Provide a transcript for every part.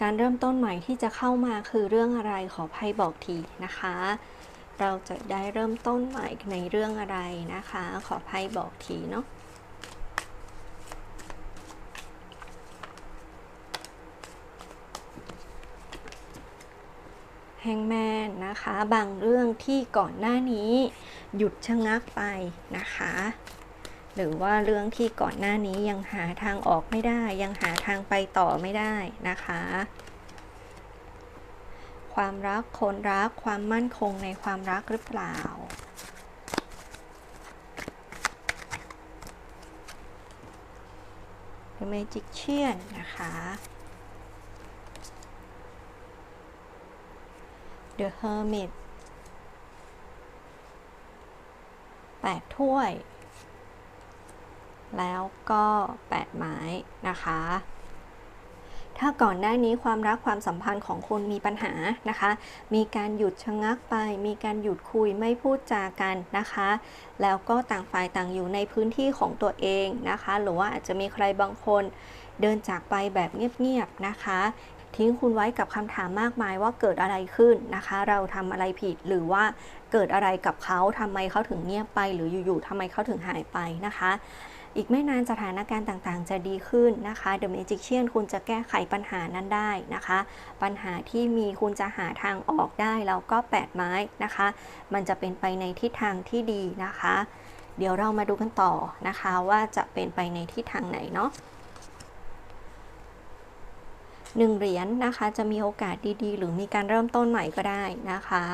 การเริ่มต้นใหม่ที่จะเข้ามาคือเรื่องอะไรขอไพ่บอกทีนะคะ เราจะได้เริ่มต้นใหม่ในเรื่องอะไรนะคะ ขอไพ่บอกทีเนาะแฮงแมนนะคะ บางเรื่องที่ก่อนหน้านี้หยุดชะงักไปนะคะ หรือว่าเรื่องที่ก่อนหน้านี้ยังหาทางออกไม่ได้ ยังหาทางไปต่อไม่ได้นะคะ ความรักคนรักความมั่นคงในความรักหรือเปล่า The Magician นะคะ The Hermit แปดถ้วย แล้วก็แปดไม้นะคะ ถ้าก่อนหน้านี้ความรักความสัมพันธ์ของคุณมีปัญหานะคะ มีการหยุดชะงักไป มีการหยุดคุยไม่พูดจากันนะคะ แล้วก็ต่างฝ่ายต่างอยู่ในพื้นที่ของตัวเองนะคะ หรือว่าอาจจะมีใครบางคนเดินจากไปแบบเงียบๆนะคะ ทิ้งคุณไว้กับคำถามมากมายว่าเกิดอะไรขึ้นนะคะ เราทำอะไรผิดหรือว่าเกิดอะไรกับเขาทำไมเขาถึงเงียบไป หรืออยู่ๆทำไมเขาถึงหายไปนะคะ อีกไม่นานสถานการณ์ต่างๆ จะดีขึ้นนะคะ The Magician คุณจะแก้ไขปัญหานั้นได้นะคะ ปัญหาที่มีคุณจะหาทางออกได้แล้วก็แปดไม้นะคะ มันจะเป็นไปในทิศทางที่ดีนะคะ เดี๋ยวเรามาดูกันต่อนะคะว่าจะเป็นไปในทิศทางไหนเนาะ หนึ่งเหรียญนนะคะ จะมีโอกาสดีๆ หรือมีการเริ่มต้นใหม่ก็ได้นะคะ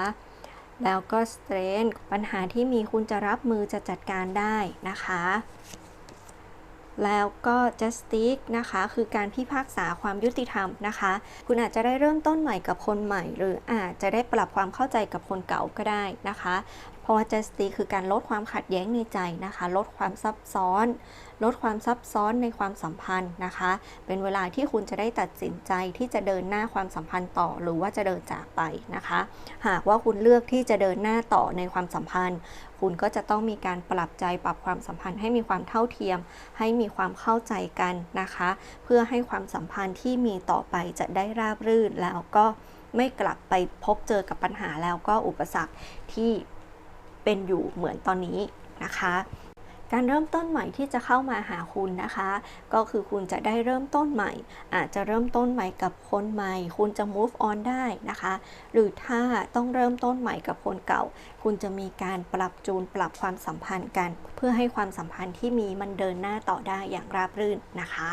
แล้วก็สเตรนปัญหาที่มีคุณจะรับมือจะจัดการได้นะคะ แล้วก็ justice นะคะ คือการพิพากษาความยุติธรรมนะคะ คุณอาจจะได้เริ่มต้นใหม่กับคนใหม่ หรืออาจจะได้ปรับความเข้าใจกับคนเก่าก็ได้นะคะ พราะว่า justice คือการลดความขัดแย้งในใจนะคะ ลดความซับซ้อน ลดความซับซ้อนในความสัมพันธ์นะคะ เป็นเวลาที่คุณจะได้ตัดสินใจที่จะเดินหน้าความสัมพันธ์ต่อหรือว่าจะเดินจากไปนะคะ หากว่าคุณเลือกที่จะเดินหน้าต่อในความสัมพันธ์ คุณก็จะต้องมีการปรับใจปรับความสัมพันธ์ให้มีความเท่าเทียม ให้มีความเข้าใจกันนะคะ เพื่อให้ความสัมพันธ์ที่มีต่อไปจะได้ราบรื่นแล้วก็ไม่กลับไปพบเจอกับปัญหาแล้วก็อุปสรรคที่ เป็นอยู่เหมือนตอนนี้นะคะ การเริ่มต้นใหม่ที่จะเข้ามาหาคุณนะคะ ก็คือคุณจะได้เริ่มต้นใหม่ อาจจะเริ่มต้นใหม่กับคนใหม่ คุณจะ move on ได้นะคะ หรือถ้าต้องเริ่มต้นใหม่กับคนเก่า คุณจะมีการปรับจูนปรับความสัมพันธ์กัน เพื่อให้ความสัมพันธ์ที่มีมันเดินหน้าต่อได้อย่างราบรื่นนะคะ